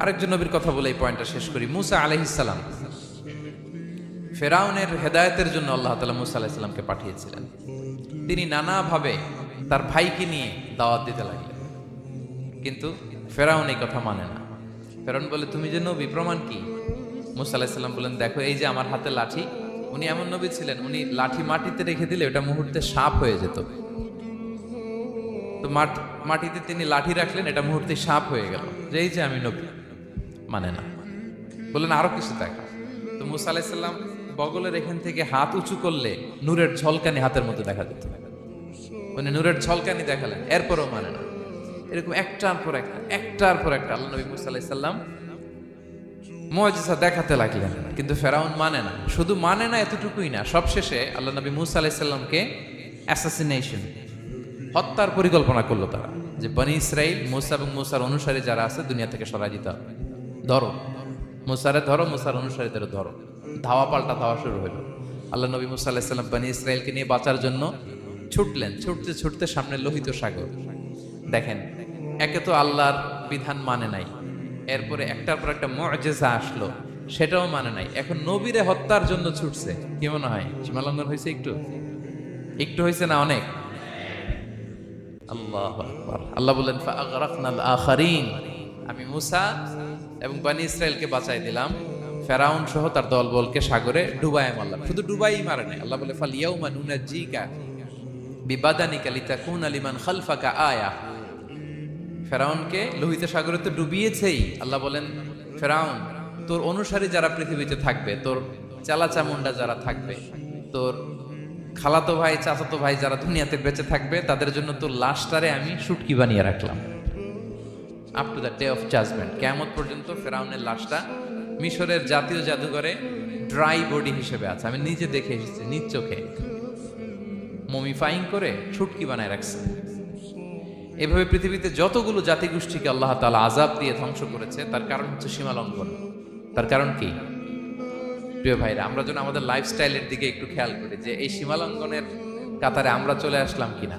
আরেকজন নবীর কথা বলে এই পয়েন্টটা শেষ করি। মুসা আলহিসাল্লাম ফেরাউনের হেদায়েতের জন্য আল্লাহ তালা মুসা আলাহিসাল্লামকে পাঠিয়েছিলেন। তিনি নানাভাবে তার ভাইকে নিয়ে দাওয়াত দিতে লাগলেন। কিন্তু ফেরাউন এই কথা মানে না। ফেরাউন বলে, তুমি যে নবী, প্রমাণ কি? মুসা আলাহিসাল্লাম বলেন, দেখো, এই যে আমার হাতে লাঠি, উনি এমন নবী ছিলেন, উনি লাঠি মাটিতে রেখে দিলে ওটা মুহূর্তে সাপ হয়ে যেত। তো মাট মাটিতে তিনি লাঠি রাখলেন, এটা মুহূর্তে সাপ হয়ে গেল। যে এই যে আমি নবী মানে না। বললেন, আরও কিছু দেখা। তো মুসা আলাইসাল্লাম বগলের এখান থেকে হাত উঁচু করলে নূরের ঝলকানি হাতের মধ্যে দেখা যেত মানে নূরের ঝলকানি দেখালেন, এরপরও মানে না। এরকম একটার পর একটা, একটার পর একটা আল্লাহ নবী মুসা আলাইসাল্লাম মজিসা দেখাতে লাগলেন। কিন্তু ফেরাউন মানে না। শুধু মানে না, এতটুকুই না। সবশেষে আল্লাহ নবী মুসা আলাইসাল্লামকে অ্যাসাসিনেশন হত্যার পরিকল্পনা করল তারা যে বনি ইসরাইল, মুসা এবং মুসার অনুসারী যারা আছে দুনিয়া থেকে সরাই দিতে হবে। ধরো, মুসারে ধরো, মুসার অনুসারীদের ধরো। ধাওয়া পাল্টা ধাওয়া শুরু হলো। আল্লাহ নবী মুসা আলাহিসাল্লাম বনি ইসরায়েলকে নিয়ে বাঁচার জন্য ছুটলেন। ছুটতে ছুটতে সামনে লোহিত সাগর। দেখেন, একে তো আল্লাহর বিধান মানে নাই। এরপরে একটার পর একটা মজেজা আসলো। সেটাও মানে নাই। এখন নবীরে হত্যার জন্য ছুটছে। কি মনে হয়? সীমালঙ্ঘন হয়েছে একটু? একটু হয়েছে না অনেক? আল্লাহ আল্লাহ ফাগরাকনাল আখারিন আমি মুসা এবং বানি ইসরায়েলকে বাঁচাই দিলাম। ফেরাউন সহ তার দলবলকে সাগরে ডুবাই মারলাম। শুধু ডুবাই মারে নাই। আল্লাহ বলে ফাল ইয়াউমা নুনাজ্জিকা বিবাদানিকা লিতাকুনা লিমান খালফাকা আয়া। ফেরাউনকে লোহিত সাগরে তো ডুবিয়েছেই। আল্লাহ বলেন, ফেরাউন, তোর অনুসারী যারা পৃথিবীতে থাকবে, তোর চালাচামুন্ডা যারা থাকবে, তোর খালাতো ভাই, চাচাতো ভাই যারা দুনিয়াতে বেঁচে থাকবে, তাদের জন্য তো লাশটারে আমি শুটকি বানিয়ে রাখলাম। Up to the day of judgment কেমন পর্যন্ত ফেরাউনের লাশটা মিশরের জাতীয় জাদুঘরে ড্রাই বডি হিসেবে আছে। আমি নিজে দেখে এসেছি, নিজ চোখে। মমিফাইং করে ছুটকি বানায় রাখছে। এভাবে পৃথিবীতে যতগুলো জাতিগোষ্ঠীকে আল্লাহ তাআলা আজাব দিয়ে ধ্বংস করেছে, তার কারণ হচ্ছে সীমালঙ্ঘন। তার কারণ কি? প্রিয় ভাইরা, আমরা যেন আমাদের লাইফস্টাইলের দিকে একটু খেয়াল করি যে এই সীমা লঙ্ঘনের কাতারে আমরা চলে আসলাম কিনা।